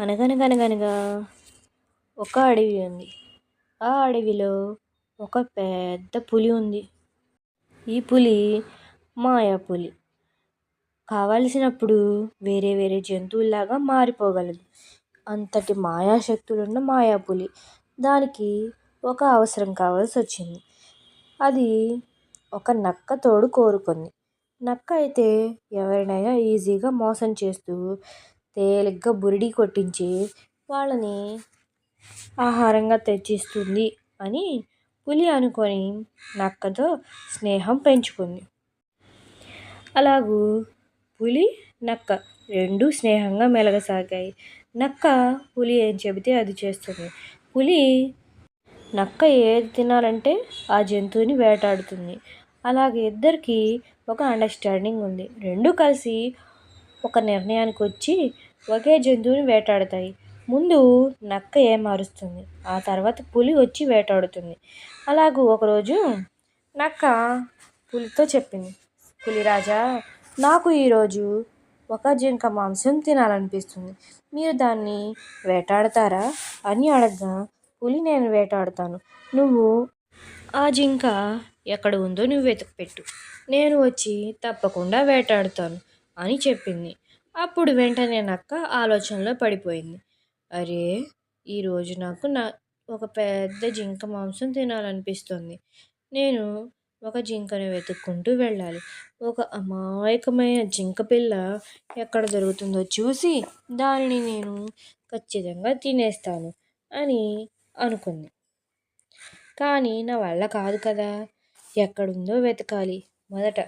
అనగనగనగనగా ఒక అడవి ఉంది. ఆ అడవిలో ఒక పెద్ద పులి ఉంది. ఈ పులి మాయా పులి. కావలసినప్పుడు వేరే వేరే జంతువుల్లాగా మారిపోగలదు. అంతటి మాయాశక్తులున్న మాయా పులి దానికి ఒక అవసరం కావాల్సి వచ్చింది. అది ఒక నక్క తోడు కోరుకుంది. నక్క అయితే ఎవరినైనా ఈజీగా మోసం చేస్తూ తేలిగ్గా బురిడి కొట్టించి వాళ్ళని ఆహారంగా తెచ్చిస్తుంది అని పులి అనుకొని నక్కతో స్నేహం పెంచుకుంది. అలాగూ పులి నక్క రెండు స్నేహంగా మెలగసాగాయి. నక్క పులి ఏం చెబితే అది చేస్తుంది. పులి నక్క ఏది తినాలంటే ఆ జంతువుని వేటాడుతుంది. అలాగే ఇద్దరికి ఒక అండర్స్టాండింగ్ ఉంది. రెండు కలిసి ఒక నిర్ణయానికి వచ్చి ఒకే జంతువుని వేటాడతాయి. ముందు నక్క ఏమారుస్తుంది? ఆ తర్వాత పులి వచ్చి వేటాడుతుంది. అలాగూ ఒకరోజు నక్క పులితో చెప్పింది. పులిరాజా నాకు ఈరోజు ఒక జింక మాంసం తినాలనిపిస్తుంది. మీరు దాన్ని వేటాడతారా? అని అడగ్గా పులి నేను వేటాడుతాను. నువ్వు ఆ జింక ఎక్కడ ఉందో నువ్వు వెతుకుపెట్టు నేను వచ్చి తప్పకుండా వేటాడుతాను. అని చెప్పింది. అప్పుడు వెంటనే నక్క ఆలోచనలో పడిపోయింది. అరే ఈరోజు నాకు నా ఒక పెద్ద జింక మాంసం తినాలనిపిస్తుంది. నేను ఒక జింకను వెతుక్కుంటూ వెళ్ళాలి. ఒక అమాయకమైన జింక పిల్ల ఎక్కడ దొరుకుతుందో చూసి దానిని నేను ఖచ్చితంగా తినేస్తాను అని అనుకుంది. కానీ నా వల్ల కాదు కదా. ఎక్కడుందో వెతకాలి. మొదట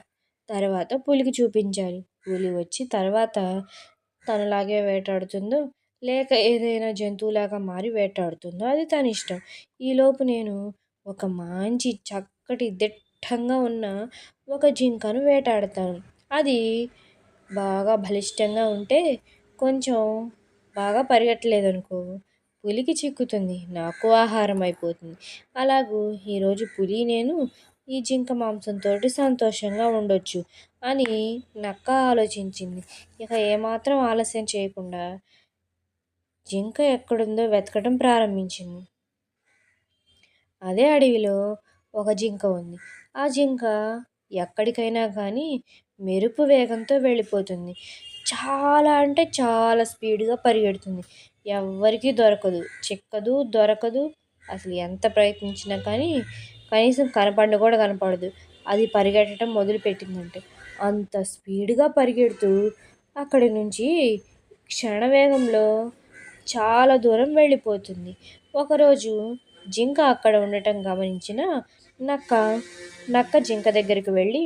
తర్వాత పులికి చూపించాలి. పులి వచ్చి తర్వాత తనలాగే వేటాడుతుందో లేక ఏదైనా జంతువులాగా మారి వేటాడుతుందో అది తన ఇష్టం. ఈలోపు నేను ఒక మంచి చక్కటి దిట్టంగా ఉన్న ఒక జింకను వేటాడతాను. అది బాగా బలిష్టంగా ఉంటే కొంచెం బాగా పరిగెట్టలేదు అనుకో పులికి చిక్కుతుంది. నాకు ఆహారం అయిపోతుంది. అలాగూ ఈరోజు పులి నేను ఈ జింక మాంసంతో సంతోషంగా ఉండొచ్చు. అని నక్క ఆలోచించింది. ఇక ఏమాత్రం ఆలస్యం చేయకుండా జింక ఎక్కడుందో వెతకడం ప్రారంభించింది. అదే అడవిలో ఒక జింక ఉంది. ఆ జింక ఎక్కడికైనా కానీ మెరుపు వేగంతో వెళ్ళిపోతుంది. చాలా అంటే చాలా స్పీడ్గా పరిగెడుతుంది. ఎవ్వరికీ దొరకదు. చిక్కదు దొరకదు. అసలు ఎంత ప్రయత్నించినా కానీ కనీసం కనపడిన కూడా కనపడదు. అది పరిగెట్టడం మొదలుపెట్టిందంటే. అంత స్పీడ్గా పరిగెడుతూ అక్కడి నుంచి క్షణవేగంలో చాలా దూరం వెళ్ళిపోతుంది. ఒకరోజు జింక అక్కడ ఉండటం గమనించిన నక్క నక్క జింక దగ్గరికి వెళ్ళి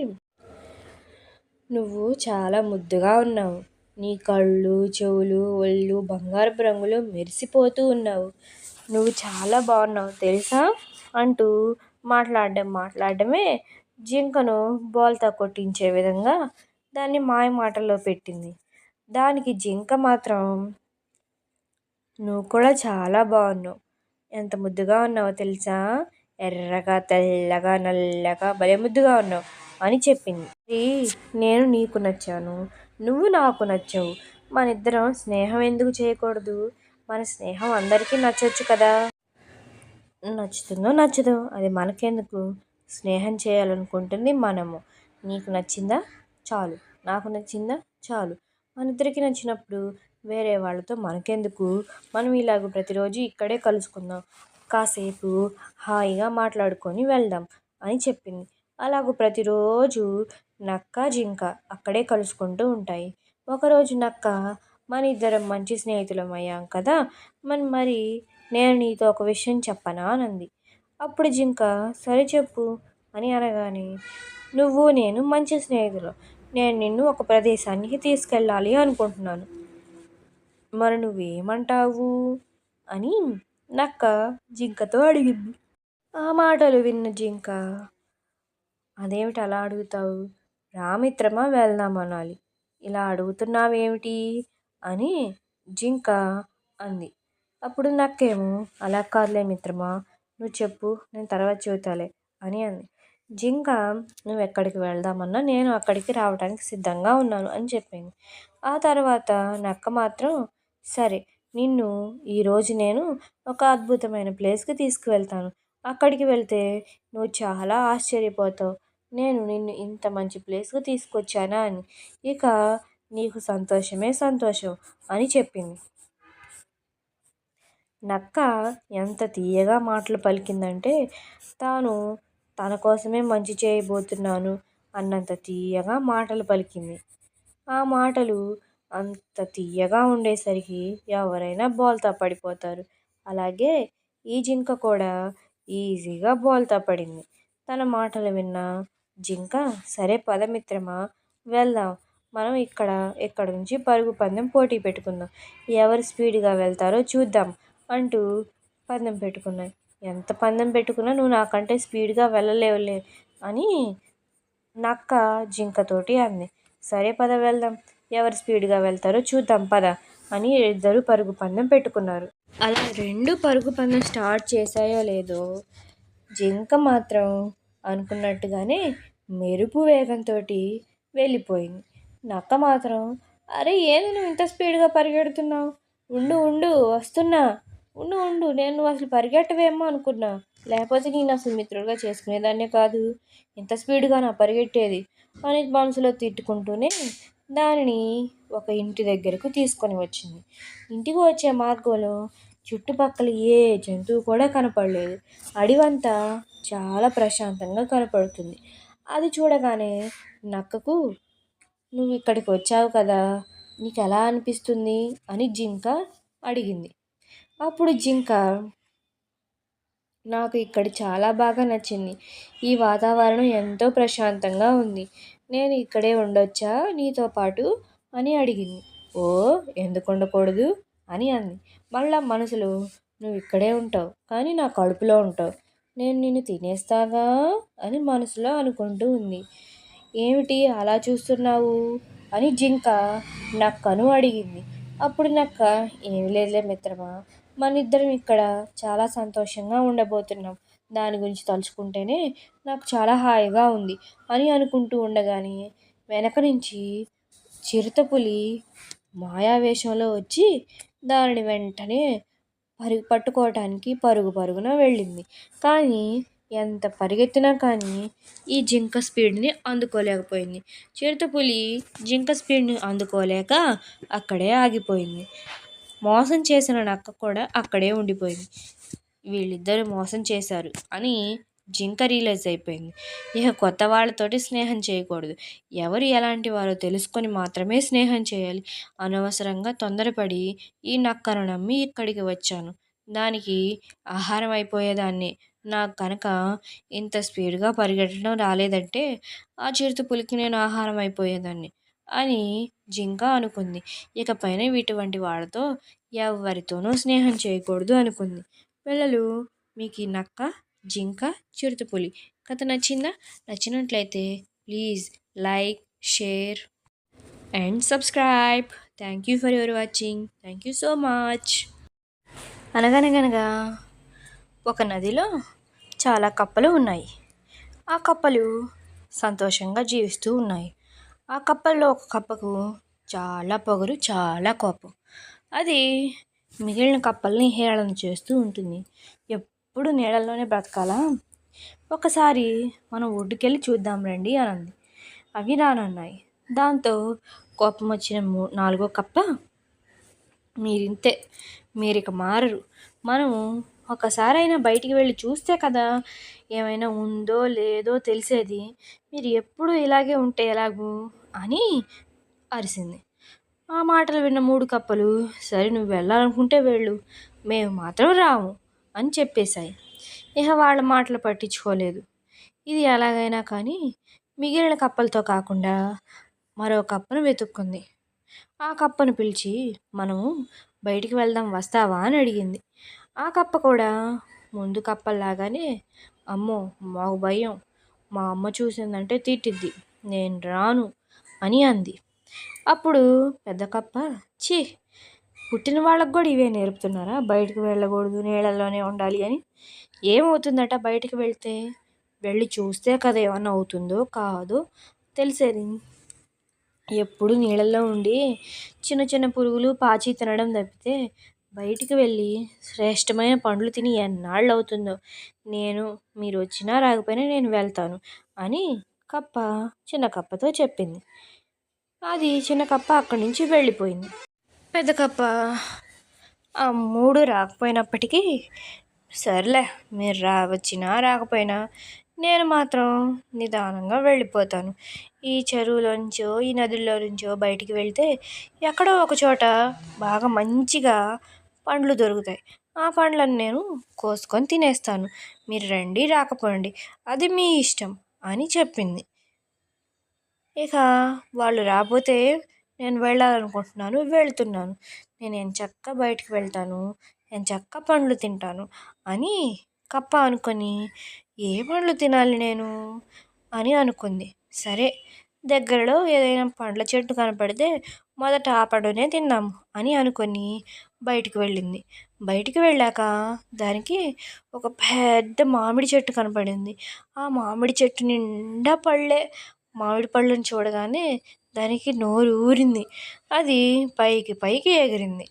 నువ్వు చాలా ముద్దుగా ఉన్నావు. నీ కళ్ళు చెవులు ఒళ్ళు బంగారపు రంగులో మెరిసిపోతూ ఉన్నావు. నువ్వు చాలా బాగున్నావు తెలుసా? అంటూ మాట్లాడడం మాట్లాడడమే జింకను బోల్తా కొట్టించే విధంగా దాన్ని మాయ మాటల్లో పెట్టింది. దానికి జింక మాత్రం నువ్వు కూడా చాలా బాగున్నావు. ఎంత ముద్దుగా ఉన్నావో తెలుసా? ఎర్రగా తెల్లగా నల్లగా భలే ముద్దుగా ఉన్నావు అని చెప్పింది. నేను నీకు నచ్చాను. నువ్వు నాకు నచ్చావు. మన ఇద్దరం స్నేహం ఎందుకు చేయకూడదు? మన స్నేహం అందరికీ నచ్చవచ్చు కదా. నచ్చుతుందో నచ్చదో అది మనకెందుకు? స్నేహం చేయాలనుకుంటుంది మనము. నీకు నచ్చిందా? చాలు. నాకు నచ్చిందా? చాలు. మన ఇద్దరికి నచ్చినప్పుడు వేరే వాళ్ళతో మనకెందుకు? మనం ఇలాగ ప్రతిరోజు ఇక్కడే కలుసుకుందాం. కాసేపు హాయిగా మాట్లాడుకొని వెళ్దాం అని చెప్పింది. అలాగూ ప్రతిరోజు నక్క జింక అక్కడే కలుసుకుంటూ ఉంటాయి. ఒకరోజు నక్క మన ఇద్దరం మంచి స్నేహితులం అయ్యాం కదా? మన మరి నేను నీతో ఒక విషయం చెప్పనా? అనంది. అప్పుడు జింక సరే చెప్పు అని అనగానే నువ్వు నేను మంచి స్నేహితులు. నేను నిన్ను ఒక ప్రదేశానికి తీసుకెళ్ళాలి అనుకుంటున్నాను. మరి నువ్వేమంటావు? అని నక్క జింకతో అడిగింది. ఆ మాటలు విన్న జింక అదేమిటి అలా అడుగుతావు? రామిత్రమా వెళ్దాం అనాలి. ఇలా అడుగుతున్నావేమిటి? అని జింక అంది. అప్పుడు నక్కేమో అలా కాదులే మిత్రమా నువ్వు చెప్పు నేను తర్వాత చూతాలే అని అంది. జింక నువ్వు ఎక్కడికి వెళ్దామన్నా నేను అక్కడికి రావడానికి సిద్ధంగా ఉన్నాను అని చెప్పింది. ఆ తర్వాత నక్క మాత్రం సరే నిన్ను ఈరోజు నేను ఒక అద్భుతమైన ప్లేస్కి తీసుకువెళ్తాను. అక్కడికి వెళ్తే నువ్వు చాలా ఆశ్చర్యపోతావు. నేను నిన్ను ఇంత మంచి ప్లేస్కి తీసుకొచ్చానా అని. ఇక నీకు సంతోషమే సంతోషం అని చెప్పింది. నక్క ఎంత తీయగా మాటలు పలికిందంటే తాను తన కోసమే మంచి చేయబోతున్నాను అన్నంత తీయగా మాటలు పలికింది. ఆ మాటలు అంత తీయగా ఉండేసరికి ఎవరైనా బోల్తా పడిపోతారు. అలాగే ఈ జింక కూడా ఈజీగా బోల్తా పడింది. తన మాటలు విన్న జింక సరే పదమిత్రమా? వెళ్దాం. మనం ఇక్కడ ఇక్కడ నుంచి పరుగు పందెం పోటీ పెట్టుకుందాం. ఎవరు స్పీడ్గా వెళ్తారో చూద్దాం. అంటూ పందెం పెట్టుకున్నాయి. ఎంత పందెం పెట్టుకున్నా నువ్వు నాకంటే స్పీడ్గా వెళ్ళలేవులే అని నక్క జింకతోటి అంది. సరే పద వెళ్దాం. ఎవరు స్పీడ్గా వెళ్తారో చూద్దాం పద అని ఇద్దరు పరుగు పందెం పెట్టుకున్నారు. అలా రెండు పరుగు పందెం స్టార్ట్ చేశాయో లేదో జింక మాత్రం అనుకున్నట్టుగానే మెరుపు వేగంతో వెళ్ళిపోయింది. నక్క మాత్రం అరే ఏంది నువ్వు ఇంత స్పీడ్గా పరిగెడుతున్నావు? ఉండు ఉండు వస్తున్నా. ఉండు ఉండు. నేను అసలు పరిగెట్టవేమో అనుకున్నా. లేకపోతే నేను అసలు మిత్రుడిగా చేసుకునేదాన్నే కాదు. ఇంత స్పీడ్గా నా పరిగెట్టేది అని మనసులో తిట్టుకుంటూనే దానిని ఒక ఇంటి దగ్గరకు తీసుకొని వచ్చింది. ఇంటికి వచ్చే మార్గంలో చుట్టుపక్కల ఏ జంతువు కూడా కనపడలేదు. అడివంతా చాలా ప్రశాంతంగా కనపడుతుంది. అది చూడగానే నక్కకు నువ్వు ఇక్కడికి వచ్చావు కదా నీకు ఎలా అనిపిస్తుంది? అని జింక అడిగింది. అప్పుడు జింక నాకు ఇక్కడ చాలా బాగా నచ్చింది. ఈ వాతావరణం ఎంతో ప్రశాంతంగా ఉంది. నేను ఇక్కడే ఉండొచ్చా నీతో పాటు? అని అడిగింది. ఓ ఎందుకు ఉండకూడదు? అని అంది. మళ్ళా మనసులో నువ్వు ఇక్కడే ఉంటావు కానీ నా కడుపులో ఉంటావు. నేను నిన్ను తినేస్తాగా? అని మనసులో అనుకుంటూ ఉంది. ఏమిటి అలా చూస్తున్నావు? అని జింక నక్కను అడిగింది. అప్పుడు నక్క ఏమి లేదులే మిత్రమా మన ఇద్దరం ఇక్కడ చాలా సంతోషంగా ఉండబోతున్నాం. దాని గురించి తలుచుకుంటేనే నాకు చాలా హాయిగా ఉంది అని అనుకుంటూ ఉండగానే వెనక నుంచి చిరుతపులి మాయావేషంలో వచ్చి దానిని వెంటనే పరుగు పట్టుకోవటానికి పరుగు పరుగున వెళ్ళింది. కానీ ఎంత పరిగెత్తినా కానీ ఈ జింక స్పీడ్ని అందుకోలేకపోయింది. చిరుతపులి జింక స్పీడ్ని అందుకోలేక అక్కడే ఆగిపోయింది. మోసం చేసిన నక్క కూడా అక్కడే ఉండిపోయింది. వీళ్ళిద్దరూ మోసం చేశారు అని జింక రియలైజ్ అయిపోయింది. ఇక కొత్త వాళ్ళతోటి స్నేహం చేయకూడదు. ఎవరు ఎలాంటి వారో తెలుసుకొని మాత్రమే స్నేహం చేయాలి. అనవసరంగా తొందరపడి ఈ నక్కను నమ్మి ఇక్కడికి వచ్చాను. దానికి ఆహారం అయిపోయేదాన్ని. నాకు కనుక ఇంత స్పీడ్గా పరిగెట్టడం రాలేదంటే ఆ చిరుత పులికి నేను ఆహారం అయిపోయేదాన్ని. అని జింక అనుకుంది. ఇకపైన ఇటువంటి వాళ్ళతో ఎవరితోనూ స్నేహం చేయకూడదు అనుకుంది. పిల్లలు మీకు ఈ నక్క జింక చిరుతపులి కథ నచ్చిందా? నచ్చినట్లయితే please like share and subscribe. Thank you for your watching. Thank you so much. అనగనగనగా ఒక నదిలో చాలా కప్పలు ఉన్నాయి. ఆ కప్పలు సంతోషంగా జీవిస్తూ ఉన్నాయి. ఆ కప్పల్లో ఒక కప్పకు చాలా పొగరు చాలా కోపం. అది మిగిలిన కప్పల్ని హేళన చేస్తూ ఉంటుంది. ఎప్పుడు నీళ్ళల్లోనే బ్రతకాలా? ఒకసారి మనం ఒడ్డుకెళ్ళి చూద్దాం రండి అని అంది అవి రానన్నాయి. దాంతో కోపం వచ్చిన మూ నాలుగో కప్ప మీరింతే మీరు ఇక మారరు. మనము ఒకసారైనా బయటికి వెళ్ళి చూస్తే కదా ఏమైనా ఉందో లేదో తెలిసేది. మీరు ఎప్పుడు ఇలాగే ఉంటే ఎలాగూ? అని అరిసింది. ఆ మాటలు విన్న మూడు కప్పలు సరే నువ్వు వెళ్ళాలనుకుంటే వెళ్ళు మేము మాత్రం రాము అని చెప్పేశాయి. ఇక వాళ్ళ మాటలు పట్టించుకోలేదు. ఇది ఎలాగైనా కానీ మిగిలిన కప్పలతో కాకుండా మరో కప్పను వెతుక్కుంది. ఆ కప్పను పిలిచి మనము బయటికి వెళ్దాం వస్తావా అని అడిగింది. ఆ కప్ప కూడా ముందు కప్పల్లాగానే అమ్మో మాకు భయం. మా అమ్మ చూసిందంటే తిట్టిద్ది. నేను రాను. అని అంది. అప్పుడు పెద్ద కప్ప చీ పుట్టిన వాళ్ళకు కూడా ఇవే నేర్పుతున్నారా? బయటకు వెళ్ళకూడదు నీళ్ళల్లోనే ఉండాలి అని. ఏమవుతుందట బయటకు వెళ్తే? వెళ్ళి చూస్తే కదా ఏమన్నా అవుతుందో కాదో తెలిసేది. ఎప్పుడు నీళ్ళల్లో ఉండి చిన్న చిన్న పురుగులు పాచి తినడం తప్పితే బయటికి వెళ్ళి శ్రేష్టమైన పండ్లు తిని ఎన్నాళ్ళు అవుతుందో నేను మీరు వచ్చినా రాకపోయినా నేను వెళ్తాను అని కప్ప? చిన్న కప్పతో చెప్పింది. అది చిన్న కప్ప అక్కడి నుంచి వెళ్ళిపోయింది. పెద్ద కప్ప. ఆ మూడు రాకపోయినప్పటికీ సర్లే మీరు రా వచ్చినా రాకపోయినా నేను మాత్రం నిదానంగా వెళ్ళిపోతాను. ఈ చెరువులోంచో ఈ నదుల్లో నుంచో బయటికి వెళ్తే ఎక్కడో ఒక చోట బాగా మంచిగా పండ్లు దొరుకుతాయి. ఆ పండ్లను నేను కోసుకొని తినేస్తాను. మీరు రండి రాకపోండి. అది మీ ఇష్టం. అని చెప్పింది. ఇక వాళ్ళు రాకపోతే నేను వెళ్ళాలనుకుంటున్నాను వెళ్తున్నాను. నేను ఎంచక్కా బయటికి వెళ్తాను ఎంచక్కా పండ్లు తింటాను అని కప్ప అనుకొని ఏ పండ్లు తినాలి నేను? అని అనుకుంది. సరే దగ్గరలో ఏదైనా పండ్ల చెట్టు కనపడితే మొదట ఆ పండునే తిందాము అని అనుకొని బయటికి వెళ్ళింది. బయటికి వెళ్ళాక దానికి ఒక పెద్ద మామిడి చెట్టు కనపడింది. ఆ మామిడి చెట్టు నిండా పళ్ళే. మామిడి పళ్ళను చూడగానే దానికి నోరు ఊరింది. అది పైకి పైకి ఎగిరింది.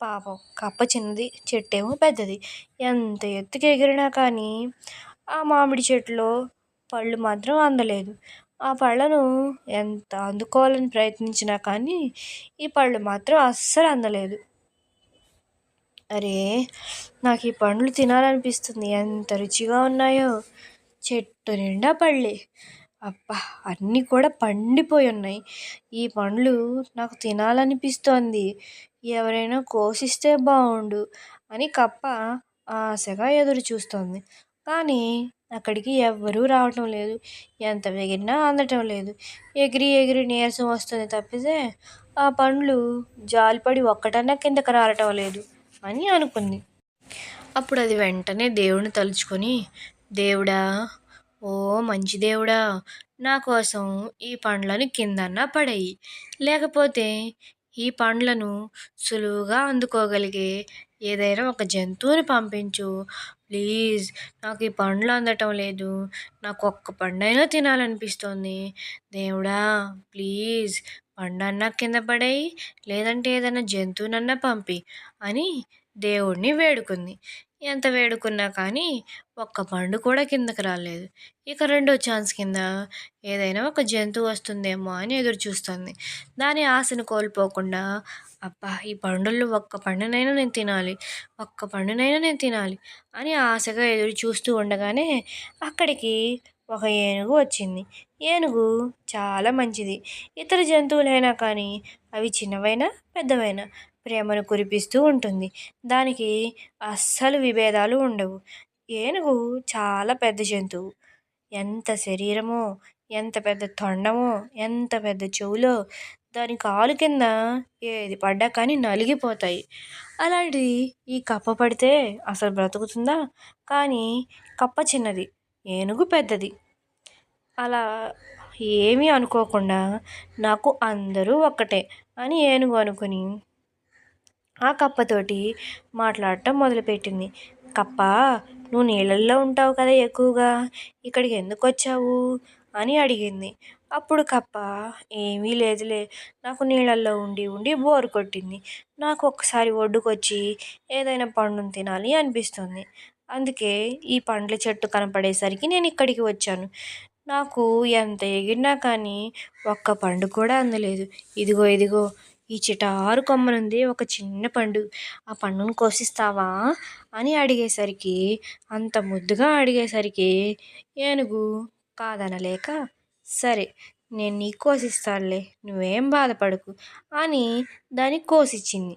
పాపం కప్ప చిన్నది చెట్టు ఏమో పెద్దది. ఎంత ఎత్తుకు ఎగిరినా కానీ ఆ మామిడి చెట్టులో పళ్ళు మాత్రం అందలేదు. ఆ పళ్ళను ఎంత అందుకోవాలని ప్రయత్నించినా కానీ ఈ పళ్ళు మాత్రం అస్సలు అందలేదు. అరే నాకు ఈ పండ్లు తినాలనిపిస్తుంది. ఎంత రుచిగా ఉన్నాయో. చెట్టు నిండా పళ్ళే. అబ్బా అన్నీ కూడా పండిపోయి ఉన్నాయి. ఈ పండ్లు నాకు తినాలనిపిస్తోంది. ఎవరైనా కోసిస్తే బాగుండు అని కప్ప ఆశగా ఎదురు చూస్తోంది. కానీ అక్కడికి ఎవ్వరూ రావటం లేదు. ఎంత వెగిరినా అందటం లేదు. ఎగిరి ఎగిరి నీరసం వస్తుంది తప్పితే ఆ పండ్లు జాలిపడి ఒక్కటన్నా కిందకి రావటం లేదు. అని అనుకుంది. అప్పుడు అది వెంటనే దేవుడిని తలుచుకొని దేవుడా ఓ మంచి దేవుడా నా కోసం ఈ పండ్లను కిందన్నా పడేయి. లేకపోతే ఈ పండ్లను సులువుగా అందుకోగలిగే ఏదైనా ఒక జంతువుని పంపించు. ప్లీజ్ నాకు ఈ పండ్లు అందటం లేదు. నాకు ఒక్క పండైనా తినాలనిపిస్తోంది. దేవుడా ప్లీజ్ పండన్నా కింద పడేయి లేదంటే ఏదైనా జంతువునన్నా పంపి అని దేవుడిని వేడుకుంది. ఎంత వేడుకున్నా కానీ ఒక్క పండు కూడా కిందకి రాలేదు. ఇక రెండో ఛాన్స్ కింద ఏదైనా ఒక జంతువు వస్తుందేమో అని ఎదురు చూస్తుంది. దాని ఆశను కోల్పోకుండా అబ్బా ఈ పండుల్లో ఒక్క పండునైనా నేను తినాలి ఒక్క పండునైనా నేను తినాలి అని ఆశగా ఎదురు చూస్తూ ఉండగానే అక్కడికి ఒక ఏనుగు వచ్చింది. ఏనుగు చాలా మంచిది. ఇతర జంతువులైనా కానీ అవి చిన్నవైనా పెద్దవైనా ప్రేమను కురిపిస్తూ ఉంటుంది. దానికి అస్సలు విభేదాలు ఉండవు. ఏనుగు చాలా పెద్ద జంతువు. ఎంత శరీరమో ఎంత పెద్ద తొండమో ఎంత పెద్ద చెవులో దాని కాలు కింద ఏది పడ్డా కానీ నలిగిపోతాయి. అలాంటిది ఈ కప్ప పడితే అసలు బ్రతుకుతుందా? కానీ కప్ప చిన్నది ఏనుగు పెద్దది. అలా ఏమీ అనుకోకుండా నాకు అందరూ ఒక్కటే అని ఏనుగు అనుకుని ఆ కప్పతోటి మాట్లాడటం మొదలుపెట్టింది. కప్ప నువ్వు నీళ్ళల్లో ఉంటావు కదా ఎక్కువగా ఇక్కడికి ఎందుకు వచ్చావు? అని అడిగింది. అప్పుడు కప్ప ఏమీ లేదులే నాకు నీళ్ళల్లో ఉండి ఉండి బోర్ కొట్టింది. నాకు ఒక్కసారి ఒడ్డుకొచ్చి ఏదైనా పండును తినాలి అనిపిస్తుంది. అందుకే ఈ పండ్ల చెట్టు కనపడేసరికి నేను ఇక్కడికి వచ్చాను. నాకు ఎంత ఎగిరినా కానీ ఒక్క పండు కూడా అందలేదు. ఇదిగో ఇదిగో ఈ చిటారు కొమ్మనుంది ఒక చిన్న పండు. ఆ పండును కోసిస్తావా? అని అడిగేసరికి అంత ముద్దుగా అడిగేసరికి ఏనుగు కాదనలేక సరే నేను నీకు కోసిస్తానులే నువ్వేం బాధపడకు అని దాన్ని కోసిచ్చింది.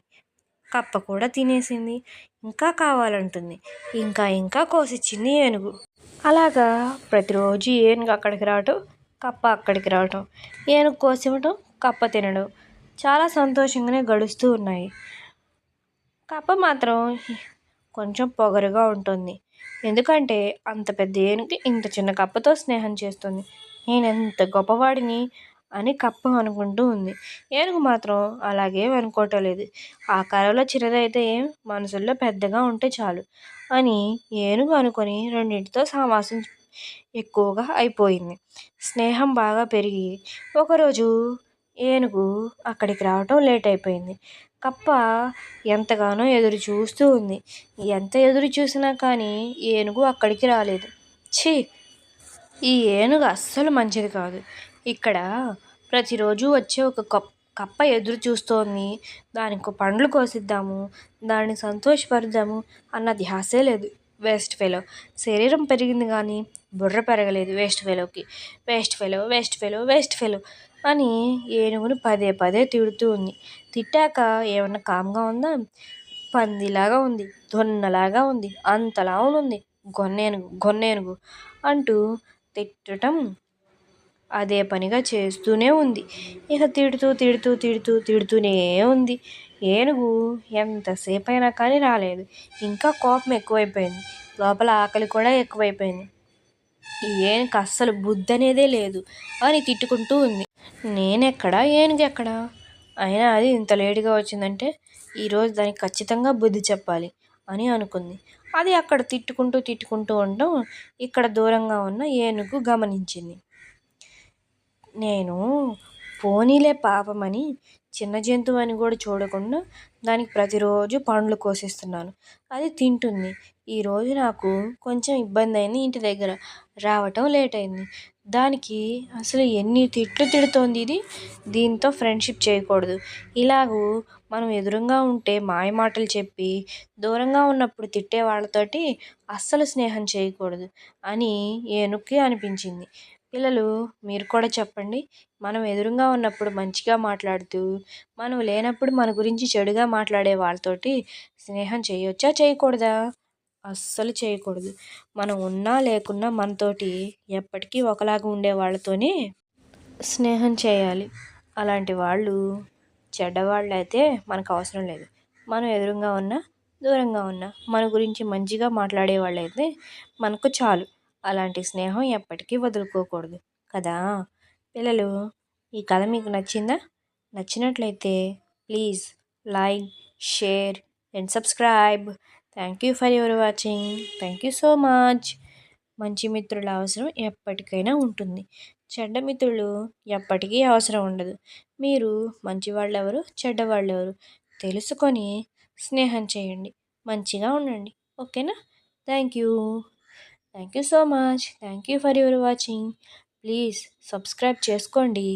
కప్ప కూడా తినేసింది. ఇంకా కావాలంటుంది. ఇంకా ఇంకా కోసిచ్చింది ఏనుగు. అలాగా ప్రతిరోజు ఏనుగు అక్కడికి రావటం కప్ప అక్కడికి రావటం ఏనుగు కోసివ్వటం కప్ప తినడం చాలా సంతోషంగానే గడుస్తూ ఉన్నాయి. కప్ప మాత్రం కొంచెం పొగరుగా ఉంటుంది. ఎందుకంటే అంత పెద్ద ఏనుగు ఇంత చిన్న కప్పతో స్నేహం చేస్తుంది. నేను ఎంత గొప్పవాడిని అని కప్ప అనుకుంటూ ఉంది. ఏనుగు మాత్రం అలాగే అనుకోవటం లేదు ఆకారంలో చిన్నదైతే ఏం మనసుల్లో పెద్దగా ఉంటే చాలు అని ఏనుగు అనుకొని రెండింటితో సావాసం ఎక్కువగా అయిపోయింది. స్నేహం బాగా పెరిగి ఒకరోజు ఏనుగు అక్కడికి రావటం లేట్ అయిపోయింది. కప్ప ఎంతగానో ఎదురు చూస్తూ ఉంది. ఎంత ఎదురు చూసినా కానీ ఏనుగు అక్కడికి రాలేదు. ఛీ! ఈ ఏనుగు అస్సలు మంచిది కాదు. ఇక్కడ ప్రతిరోజు వచ్చే ఒక కప్ కప్ప ఎదురు చూస్తోంది. దానికి పండ్లు కోసిద్దాము దాన్ని సంతోషపరుద్దాము అన్న ధ్యాసే లేదు. వేస్ట్ ఫెలో శరీరం పెరిగింది కానీ బుర్ర పెరగలేదు. Waste ఫెలోకి waste fellow waste fellow waste fellow అని ఏనుగును పదే పదే తిడుతూ ఉంది. తిట్టాక ఏమన్నా కామ్గా ఉందా? పందిలాగా ఉంది. దొన్నలాగా ఉంది. అంతలా ఉంది గొన్నేనుగు గొన్నేనుగు అంటూ తిట్టడం అదే పనిగా చేస్తూనే ఉంది. ఇక తిడుతూ తిడుతూ తిడుతూ తిడుతూనే ఉంది. ఏనుగు ఎంతసేపు అయినా కానీ రాలేదు. ఇంకా కోపం ఎక్కువైపోయింది. లోపల ఆకలి కూడా ఎక్కువైపోయింది. ఏనుగు అస్సలు బుద్ధి అనేదే లేదు అని తిట్టుకుంటూ ఉంది. నేనెక్కడా? ఏనుగు ఎక్కడా? అయినా అది ఇంత లేటుగా వచ్చిందంటే ఈరోజు దానికి ఖచ్చితంగా బుద్ధి చెప్పాలి అని అనుకుంది. అది అక్కడ తిట్టుకుంటూ తిట్టుకుంటూ ఉండడం ఇక్కడ దూరంగా ఉన్న ఏనుగు గమనించింది. నేను పోనీలే పాపమని చిన్న జంతువు అని కూడా చూడకుండా దానికి ప్రతిరోజు పండ్లు కోసిస్తున్నాను. అది తింటుంది. ఈరోజు నాకు కొంచెం ఇబ్బంది అయింది ఇంటి దగ్గర. రావటం లేట్ అయింది దానికి అసలు ఎన్ని తిట్లు తిడుతోంది ఇది? దీంతో ఫ్రెండ్షిప్ చేయకూడదు. ఇలాగూ మనం ఎదురుగా ఉంటే మాయ మాటలు చెప్పి దూరంగా ఉన్నప్పుడు తిట్టే వాళ్ళతోటి అస్సలు స్నేహం చేయకూడదు అని ఏనుక్కి అనిపించింది. పిల్లలు మీరు కూడా చెప్పండి. మనం ఎదురుగా ఉన్నప్పుడు మంచిగా మాట్లాడుతూ మనం లేనప్పుడు మన గురించి చెడుగా మాట్లాడే వాళ్ళతోటి స్నేహం చేయొచ్చా చేయకూడదా? అస్సలు చేయకూడదు. మనం ఉన్నా లేకున్నా మనతోటి ఎప్పటికీ ఒకలాగా ఉండే వాళ్ళతోనే స్నేహం చేయాలి. అలాంటి వాళ్ళు చెడ్డవాళ్ళు అయితే మనకు అవసరం లేదు. మనం ఎదురుగా ఉన్నా దూరంగా ఉన్నా మన గురించి మంచిగా మాట్లాడే వాళ్ళైతే మనకు చాలు. అలాంటి స్నేహం ఎప్పటికీ వదులుకోకూడదు. కదా? పిల్లలు ఈ కథ మీకు నచ్చిందా? నచ్చినట్లయితే please like share and subscribe. Thank you for your watching. Thank you so much. మంచి మిత్రుల అవసరం ఎప్పటికైనా ఉంటుంది. చెడ్డ మిత్రులు ఎప్పటికీ అవసరం ఉండదు. మీరు మంచి ఎవరు చెడ్డవాళ్ళెవరు తెలుసుకొని స్నేహం చేయండి. మంచిగా ఉండండి. ఓకేనా? Thank you. Thank you so much thank you for your watching please subscribe చేసుకోండి.